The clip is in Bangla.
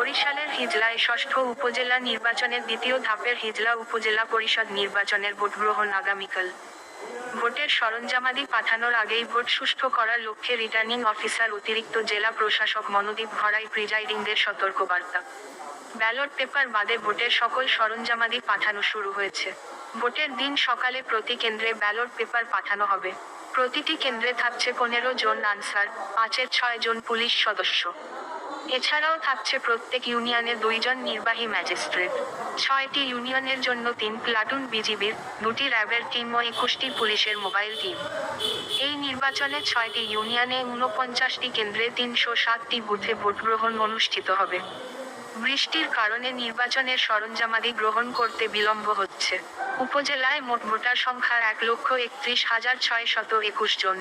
বরিশালের হিজলায় ষষ্ঠ উপজেলা নির্বাচনের দ্বিতীয় ধাপের হিজলা উপজেলা পরিষদ নির্বাচনের ভোট গ্রহণ আগামীকাল। ভোটের সরঞ্জামাদি পাঠানোর আগেই ভোট সুষ্ঠু করার লক্ষ্যে রিটার্নিং অফিসার অতিরিক্ত জেলা প্রশাসক মনোদীপ ভরাই প্রিজাইডিংদের সতর্কবার্তা। ব্যালট পেপার বাদে ভোটের সকল সরঞ্জামাদি পাঠানো শুরু হয়েছে। ভোটের দিন সকালে প্রতি কেন্দ্রে ব্যালট পেপার পাঠানো হবে। প্রতিটি কেন্দ্রে থাকছে পনেরো জন আনসার, পাঁচের ছয় জন পুলিশ সদস্য। এছাড়াও থাকছে প্রত্যেক ইউনিয়নে দুইজন নির্বাহী ম্যাজিস্ট্রেট। ছয়টি ইউনিয়নের জন্য তিন প্লাটুন বিজিবির দুটি র্যাবের টিম ও একুশটি পুলিশের মোবাইল টিম। এই নির্বাচনে ছয়টি ইউনিয়নে ঊনপঞ্চাশটি কেন্দ্রে তিনশো সাতটি বুথে ভোট গ্রহণ অনুষ্ঠিত হবে। বৃষ্টির কারণে নির্বাচনের সরঞ্জামাদি গ্রহণ করতে বিলম্ব হচ্ছে। উপজেলায় মোট ভোটার সংখ্যা এক লক্ষ একত্রিশ হাজার ছয় শত একুশ জন।